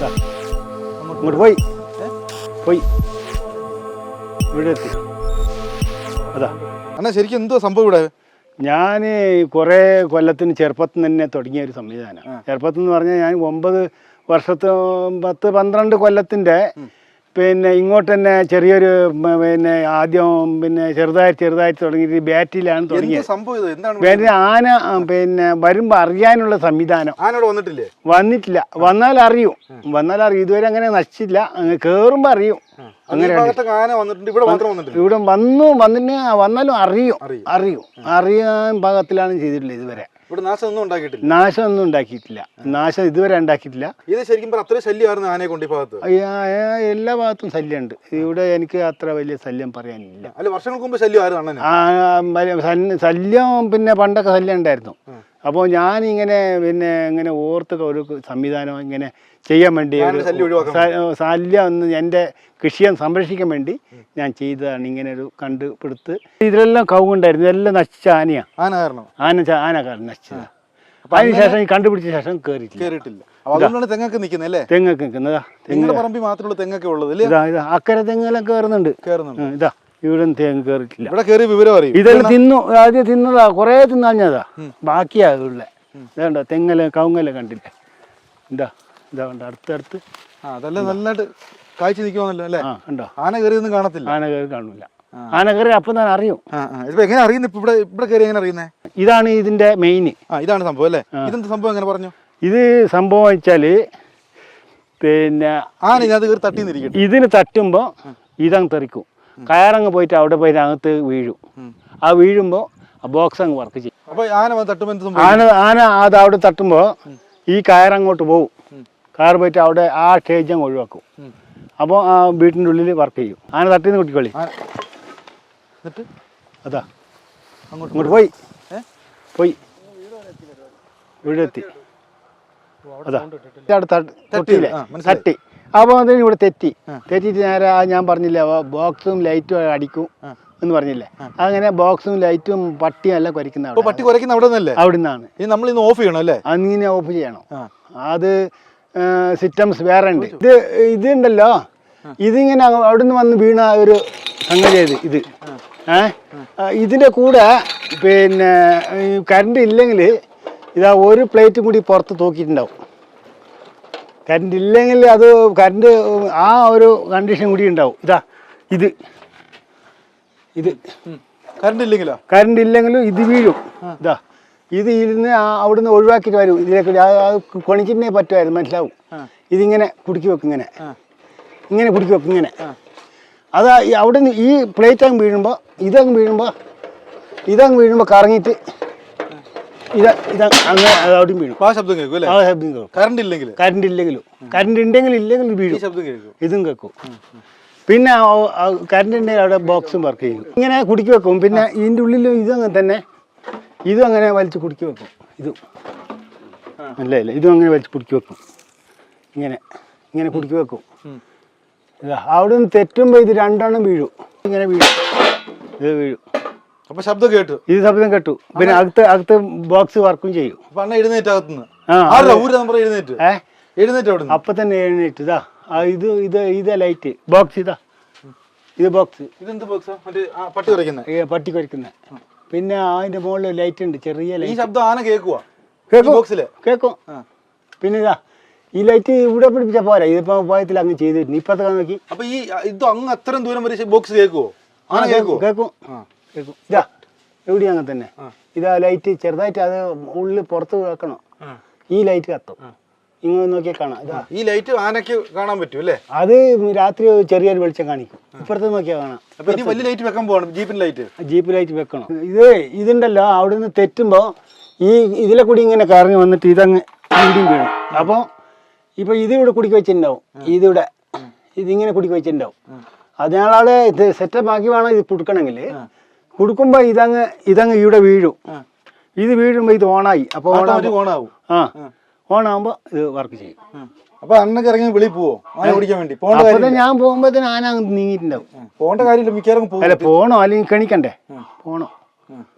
അതാ ഇങ്ങോട്ട് പോയി. പോയി. ഇവിടെ എത്തി അതാ. അണ്ണാ ശരിക്കും എന്തോ സംഭവം ഇവിടെ? ഞാൻ കുറേ കൊല്ലത്തിന് ചെറുപ്പത്തിൽ തന്നെ തുടങ്ങിയ ഒരു സംവിധാനം. ചെറുപ്പത്തിൽ എന്ന് പറഞ്ഞാൽ ഞാൻ ഒമ്പത് വർഷത്തോ പത്ത് പന്ത്രണ്ട് കൊല്ലത്തിന്റെ പിന്നെ ഇങ്ങോട്ട് തന്നെ ചെറിയൊരു പിന്നെ ആദ്യം പിന്നെ ചെറുതായി ചെറുതായിട്ട് തുടങ്ങിയിട്ട് ബാറ്റിലാണ് തുടങ്ങിയത്. പിന്നെ ആന പിന്നെ വരുമ്പോൾ അറിയാനുള്ള സംവിധാനം. വന്നിട്ടില്ലേ? വന്നിട്ടില്ല. വന്നാൽ അറിയും. വന്നാൽ അറിയും ഇതുവരെ അങ്ങനെ നശിച്ചില്ല. അങ്ങ് കേറുമ്പോൾ അറിയും. അങ്ങനെ ഇവിടെ വന്നു വന്നിട്ട് വന്നാലും അറിയും. അറിയും. അറിയും. അറിയാൻ പാകത്തിലാണ് ചെയ്തിട്ടുള്ളത് ഇതുവരെ. ഇവിടെ നാശം ഒന്നും ഉണ്ടാക്കിയിട്ടില്ല. നാശം ഒന്നും ഉണ്ടാക്കിയിട്ടില്ല. നാശം ഇതുവരെ ഉണ്ടാക്കിയിട്ടില്ല. ഇത് ശരിക്കും പറഞ്ഞാൽ അത്ര ശല്യമായിരുന്നു ആനയെ കൊണ്ട് ഈ ഭാഗത്ത്. എല്ലാ ഭാഗത്തും ശല്യമുണ്ട്. ഇവിടെ എനിക്ക് അത്ര വലിയ ശല്യം പറയാനില്ല. അല്ല വർഷങ്ങൾക്ക് മുമ്പ് ശല്യമായിരുന്നു അണ്ണന്. ആ ശല്യം- ശല്യം പിന്നെ പണ്ടൊക്കെ ശല്യം ഉണ്ടായിരുന്നു അപ്പോൾ ഞാനിങ്ങനെ പിന്നെ ഇങ്ങനെ ഓർത്ത് ഒരു സംവിധാനം ഇങ്ങനെ ചെയ്യാൻ വേണ്ടി ഒരു ശല്യം ഒന്ന് എന്റെ കൃഷിയെ സംരക്ഷിക്കാൻ വേണ്ടി ഞാൻ ചെയ്തതാണ് ഇങ്ങനെ ഒരു കണ്ടുപിടുത്ത്. ഇതിലെല്ലാം കവുണ്ടായിരുന്നു ഇതെല്ലാം നശിച്ച ആനയാണ് ആന കാരണം. ആന ആന കാരണം നശിച്ചത്. അതിനുശേഷം കണ്ടുപിടിച്ച ശേഷം കേറിയിട്ടില്ല. അതുകൊണ്ടാണ് തെങ്ങൊക്കെ നിൽക്കുന്നത് അല്ലേ? തെങ്ങൊക്കെ നിൽക്കുന്നതാ. തെങ്ങ്. പറമ്പിൽ മാത്രമുള്ള തെങ്ങൊക്കെ ഉള്ളത് ഇതാ ഇതാ. അക്കരെ തെങ്ങെല്ലാം കയറുന്നുണ്ട് കയറുന്നുണ്ട് ഇതാ. ഇവിടെ തേങ്ങ കയറിയിട്ടില്ല ഇവിടെ കയറി വിവരം അറിയും. ഇതെല്ലാം തിന്നു ആദ്യം തിന്നതാ കുറേ തിന്നാഞ്ഞതാ. ബാക്കിയാ ഉള്ള. ഇതാണ്ടോ തെങ്ങല കവുങ്ങല കണ്ടില്ല? എന്താ ഇതാ കണ്ടോ അടുത്തടുത്ത് അതെല്ലാം നല്ലതായിട്ട് കാഴ്ച നിൽക്കുവാണല്ലോ അല്ലേ? ഉണ്ടോ ആന കയറിയൊന്നും കാണത്തില്ല. ആന കയറി കാണൂല. ആന കയറി അപ്പം ഞാൻ അറിയും. എങ്ങനെ അറിയുന്നത് ഇപ്പൊ ഇവിടെ ഇവിടെ കയറി എങ്ങനെ അറിയുന്നേ? ഇതാണ് ഇതിന്റെ മെയിൻ ഇതാണ് സംഭവം അല്ലേ? ഇതെന്ത് സംഭവം എങ്ങനെ പറഞ്ഞു? ഇത് സംഭവം വെച്ചാൽ പിന്നെ ആന ഇതിനകത്ത് കയറി തട്ടി നിന്നിരിക്കട്ടെ ഇതിന് തട്ടുമ്പോൾ ഇതങ്ങ് തെറിക്കും. കയറങ്ങ് പോയിട്ട് അവിടെ പോയിട്ട് അകത്ത് വീഴും. ആ വീഴുമ്പോൾ ബോക്സ് അങ്ങ് വർക്ക് ചെയ്യും. ആന ആന ആന അത് അവിടെ തട്ടുമ്പോൾ ഈ കയറങ്ങോട്ട് പോകും കയർ പോയിട്ട് അവിടെ ആ സ്റ്റേജ് അങ്ങ് ഒഴിവാക്കും. അപ്പോൾ ആ വീട്ടിന്റെ ഉള്ളിൽ വർക്ക് ചെയ്യും. ആന തട്ടിന്ന് കുട്ടിക്കളി എന്നിട്ട്? അതാ. അങ്ങോട്ട് ഇങ്ങോട്ട് പോയി? പോയി. ഇവിടെ എത്തി. അതാ. തട്ടി തട്ട്- അപ്പോൾ അതിന് ഇവിടെ തെറ്റി. തെറ്റിയിട്ട് നേരെ ഞാൻ പറഞ്ഞില്ലേ ബോക്സും ലൈറ്റും അടിക്കും എന്ന് പറഞ്ഞില്ലേ? അങ്ങനെ ബോക്സും ലൈറ്റും പട്ടിയും എല്ലാം കുരയ്ക്കുന്ന അവിടെ പട്ടി കുറയ്ക്കുന്ന അവിടെ നിന്നല്ലേ? അവിടെ നിന്നാണ് ഇത് നമ്മൾ ഇന്ന് ഓഫ് ചെയ്യണം അല്ലേ? അങ്ങനെ ഓഫ് ചെയ്യണം. അത് സിസ്റ്റംസ് വേറെ ഉണ്ട്. ഇത് ഇതുണ്ടല്ലോ. ഇതിങ്ങനെ അവിടെ നിന്ന് വന്ന് വീണ ഒരു സംഗതി ഇത്. ഏ? ഇതിന്റെ ഇതിന്റെ കൂടെ പിന്നെ കറണ്ട് ഇല്ലെങ്കിൽ ഇതാ ഒരു പ്ലേറ്റും കൂടി പുറത്ത് തൂക്കിയിട്ടുണ്ടാവും. കറണ്ട് ഇല്ലെങ്കിൽ അത് കറണ്ട് ആ ഒരു കണ്ടീഷൻ കൂടി ഉണ്ടാവും. ഇതാ ഇത്. ഇത്. കറണ്ട് ഇല്ലെങ്കിലോ? കറണ്ട് ഇല്ലെങ്കിലും ഇത് വീഴും. ഇതാ ഇത് ഇരുന്ന് അവിടുന്ന് ഒഴിവാക്കിയിട്ട് വരും. ഇതിലേക്ക് ആ കൊണിച്ചിട്ടേ പറ്റുമായിരുന്നു മനസ്സിലാവും? ഇതിങ്ങനെ കുടുക്കി വെക്കും ഇങ്ങനെ. ഇങ്ങനെ കുടുക്കി വെക്കും ഇങ്ങനെ. അതാ അവിടുന്ന് ഈ പ്ലേറ്റ് അങ്ങ് വീഴുമ്പോൾ ഇതങ്ങ് വീഴുമ്പോൾ ഇതങ്ങ് വീഴുമ്പോൾ കറങ്ങിയിട്ട് ഇതാ ഇതാ അങ്ങനെ അത് അവിടെയും വീഴും. ആ ശബ്ദം കേൾക്കും അല്ലേ? ആ ശബ്ദം കേൾക്കും. കറണ്ട് ഇല്ലെങ്കിൽ കറണ്ട് ഇല്ലെങ്കിലും. കറണ്ട് ഉണ്ടെങ്കിൽ ഇല്ലെങ്കിൽ വീഴും. ശബ്ദം കേൾക്കും. ഇതും കേൾക്കും. പിന്നെ കറണ്ടിന്റെ അവിടെ ബോക്സും വർക്ക് ചെയ്യും. ഇങ്ങനെ കുടുക്കി വെക്കും. പിന്നെ ഇതിന്റെ ഉള്ളിലും ഇതും അങ്ങനെ തന്നെ. ഇതും അങ്ങനെ വലിച്ച് കുടുക്കി വെക്കും. ഇതും. അല്ല? അല്ല? ഇതും അങ്ങനെ വലിച്ച് കുടുക്കി വെക്കും. ഇങ്ങനെ. ഇങ്ങനെ കുടുക്കി വെക്കും. അവിടെ നിന്ന് തെറ്റുമ്പോൾ ഇത് രണ്ടെണ്ണം വീഴും. ഇങ്ങനെ വീഴും. ഇത് വീഴും. അപ്പൊ ശബ്ദം കേട്ടു. ഇത് ശബ്ദം കേട്ടു. പിന്നെ അകത്ത് അകത്ത് ബോക്സ് വർക്കും ചെയ്യും. അപ്പൊ അണ്ണ എഴുന്നേറ്റ് അകത്തുനിന്ന്. ആരുടെ ഊര് നമ്പർ എഴുന്നേറ്റ്? ഏ? എഴുന്നേറ്റ് അവിടെ അപ്പം തന്നെ എഴുന്നേറ്റ്. ഇതാ ഇത് ഇത് ഇതാ ലൈറ്റ് ബോക്സ് ഇതാ. ഇത് ബോക്സ് ഇതെന്ത് ബോക്സ് പട്ടി കുറയ്ക്കുന്ന പട്ടി കുറയ്ക്കുന്ന പിന്നെ അതിന്റെ മുകളിൽ ലൈറ്റ് ഉണ്ട് ചെറിയ ഈ ലൈറ്റ് ശബ്ദം ആന കേക്കുവാ കേൾക്കും. ബോക്സിൽ കേൾക്കും. പിന്നെ ഇതാ ഈ ലൈറ്റ് ഇവിടെ പിടിപ്പിച്ച പോരാ. ഇതിപ്പോ ഉപായത്തിൽ അങ്ങ് ചെയ്തിട്ടുണ്ട് ഇപ്പത്തെ നോക്കി. അപ്പൊ ഈ ഇത് അങ്ങ് അത്രയും ദൂരം വരെ ബോക്സ് കേക്കുവോ ആന കേൾക്കും. ആ. കേൾക്കും ഇതാ എവിടെയും അങ്ങനെ തന്നെ ഇതാ ലൈറ്റ് ചെറുതായിട്ട് അത് ഉള്ളിൽ പുറത്ത് വെക്കണം. ഈ ലൈറ്റ് കത്തും. ഇങ്ങനെ നോക്കിയാൽ കാണാം. ഇതാ. ഈ ലൈറ്റ് ആനയ്ക്ക് കാണാൻ പറ്റും അല്ലേ? അത് രാത്രി ചെറിയൊരു വെളിച്ചം കാണിക്കും. ഇപ്പുറത്ത് നോക്കിയാൽ കാണാം. ഇനി വലിയ ലൈറ്റ് വെക്കാൻ പോവാണ് ജീപ്പിന് ലൈറ്റ് ജീപ്പ് ലൈറ്റ് വെക്കണം. ഇത് ഇതുണ്ടല്ലോ അവിടെ നിന്ന് തെറ്റുമ്പോൾ ഈ ഇതിലെ കൂടി ഇങ്ങനെ കറങ്ങി വന്നിട്ട് ഇതങ്ങ് വീടും വീഴും. അപ്പോൾ ഇപ്പോൾ ഇതിവിടെ ഇവിടെ കുടിക്ക് വെച്ചിട്ടുണ്ടാവും. ഇതിവിടെ ഇതിങ്ങനെ കുടിക്ക് വെച്ചിട്ടുണ്ടാവും. അതിനാളെ ഇത് സെറ്റപ്പ് ആക്കി വേണം ഇത് കുടുക്കണമെങ്കിൽ കുടുക്കുമ്പോൾ ഇതങ്ങ് ഇതങ്ങ് ഇവിടെ വീഴും. ഇത് വീഴുമ്പോൾ ഇത് ഓണായി. അപ്പോൾ ഓണാവും ഓണാകുമ്പോൾ ഓൺ ആവും ആ. ഓണാകുമ്പോൾ ഇത് വർക്ക് ചെയ്യും. അപ്പൊ അന്നൊക്കെ ഇറങ്ങി വിളി പോവോ? ആന പിടിക്കാൻ വേണ്ടി. പോകേണ്ട ഞാൻ പോകുമ്പോഴത്തേന് ആന അങ്ങ് നീങ്ങിയിട്ടുണ്ടാവും. പോകേണ്ട കാര്യമില്ല. മിക്കവാറും അല്ല പോണോ അല്ലെങ്കിൽ കണിക്കണ്ടേ? പോണോ?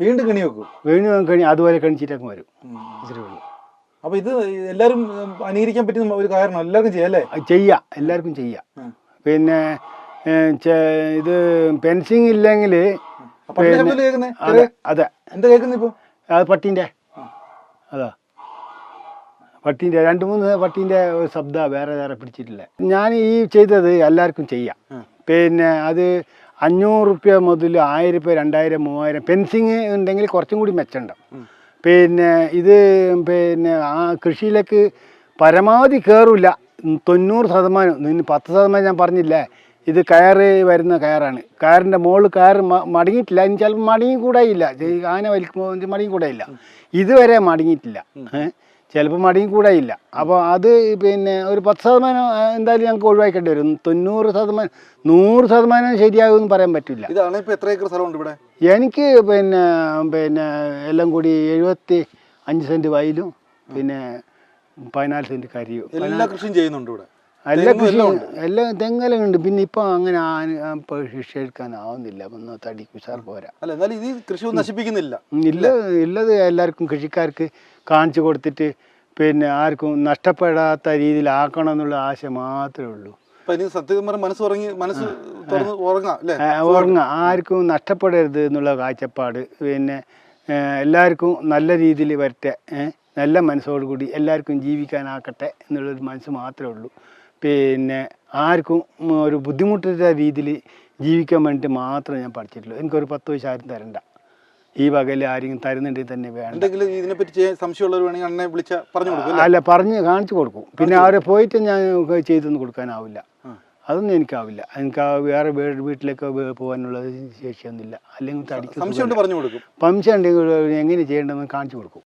വീണ്ടും കണി വെക്കും. വീണ്ടും കണി അതുപോലെ കണിച്ചിട്ടൊക്കെ വരും. ഇച്ചിരി ഉള്ളൂ. അപ്പൊ ഇത് എല്ലാരും അനീകരിക്കാൻ പറ്റുന്ന ഒരു കാരണം എല്ലാവർക്കും ചെയ്യാം അല്ലേ? ചെയ്യാം. എല്ലാവർക്കും ചെയ്യാം. പിന്നെ ഇത് പെൻസിങ് ഇല്ലെങ്കിൽ അതെ എന്താ കേൾക്കുന്നത് ഇപ്പൊ? അത് പട്ടീന്റെ അതാ. പട്ടീന്റെ രണ്ട് മൂന്ന് പട്ടീന്റെ ശബ്ദ വേറെ വേറെ പിടിച്ചിട്ടില്ല. ഞാൻ ഈ ചെയ്തത് എല്ലാവർക്കും ചെയ്യാം. പിന്നെ അത് അഞ്ഞൂറ് റുപ്യ മുതൽ ആയിരം റുപ്യ രണ്ടായിരം മൂവായിരം പെൻസിങ് ഉണ്ടെങ്കിൽ കുറച്ചും കൂടി മെച്ചമുണ്ടാവും പിന്നെ ഇത് പിന്നെ ആ കൃഷിയിലേക്ക് പരമാവധി കയറില്ല തൊണ്ണൂറ് ശതമാനം പത്ത് ശതമാനം ഞാൻ പറഞ്ഞില്ലേ? ഇത് കയറ് വരുന്ന കയറാണ്. കയറിന്റെ മുകളിൽ കയറ് മ- മടങ്ങിയിട്ടില്ല. ഇനി ചിലപ്പോൾ മടങ്ങി കൂടായില്ല. ആന വലിക്കുമ്പോൾ മടങ്ങി കൂടായില്ല. ഇതുവരെ മടങ്ങിയിട്ടില്ല. ചിലപ്പോൾ മടങ്ങി കൂടായില്ല. അപ്പോൾ അത് പിന്നെ ഒരു പത്ത് ശതമാനം എന്തായാലും ഞങ്ങൾക്ക് ഒഴിവാക്കേണ്ടി വരും. തൊണ്ണൂറ് ശതമാനം നൂറ് ശതമാനം ശരിയാകുമെന്ന് പറയാൻ പറ്റില്ല. ഇതാണ് ഇപ്പോൾ എത്ര ഏക്കർ സ്ഥലമുണ്ട് ഇവിടെ? എനിക്ക് പിന്നെ പിന്നെ എല്ലാം കൂടി എഴുപത്തി അഞ്ച് സെന്റ് വയലും പിന്നെ പതിനാല് സെന്റ് കരിയും. എല്ലാ കൃഷിയും ചെയ്യുന്നുണ്ട് ഇവിടെ? എല്ലാ കൃഷി എല്ലാം. തെങ്ങെല്ലാം ഉണ്ട്. പിന്നെ ഇപ്പൊ അങ്ങനെ ശിക്ഷ എടുക്കാൻ ആവുന്നില്ല. ഒന്ന് തടി കുശാർ പോരാ. അല്ല എന്നാലും ഇത് കൃഷി നശിപ്പിക്കുന്നില്ല. ഇല്ല. ഉള്ളത് എല്ലാവർക്കും കൃഷിക്കാർക്ക് കാണിച്ചു കൊടുത്തിട്ട് പിന്നെ ആർക്കും നഷ്ടപ്പെടാത്ത രീതിയിൽ ആക്കണം എന്നുള്ള ആശ മാത്രമേ ഉള്ളൂ. ഉറങ്ങി ആർക്കും നഷ്ടപ്പെടരുത് എന്നുള്ള കാഴ്ചപ്പാട്. പിന്നെ എല്ലാവർക്കും നല്ല രീതിയിൽ വരട്ടെ ഏ, നല്ല മനസ്സോടുകൂടി എല്ലാവർക്കും ജീവിക്കാനാക്കട്ടെ എന്നുള്ളൊരു മനസ്സ് മാത്രമേ ഉള്ളൂ. പിന്നെ ആർക്കും ഒരു ബുദ്ധിമുട്ടുള്ള രീതിയിൽ ജീവിക്കാൻ വേണ്ടിയിട്ട് മാത്രമേ ഞാൻ പഠിച്ചിട്ടുള്ളൂ. എനിക്കൊരു പത്ത് പൈസ ആരും തരണ്ട. ഈ വകയിൽ ആരെങ്കിലും തരുന്നുണ്ടെങ്കിൽ തന്നെ വേണം എന്തെങ്കിലും ഇതിനെപ്പറ്റി ചെയ്യാൻ സംശയമുള്ളവർ വേണമെങ്കിൽ അണ്ണനെ വിളിച്ച പറഞ്ഞു കൊടുക്കും അല്ല? പറഞ്ഞ് കാണിച്ചു കൊടുക്കും. പിന്നെ അവരെ പോയിട്ട് ഞാൻ ചെയ്തൊന്നും കൊടുക്കാനാവില്ല. അതൊന്നും എനിക്കാവില്ല. എനിക്ക് ആ വേറെ വീട്ടിലേക്ക് പോകാനുള്ള ശേഷിയൊന്നുമില്ല. അല്ലെങ്കിൽ സംശയം ഉണ്ടെങ്കിൽ എങ്ങനെ ചെയ്യേണ്ടതെന്ന് കാണിച്ചു കൊടുക്കും.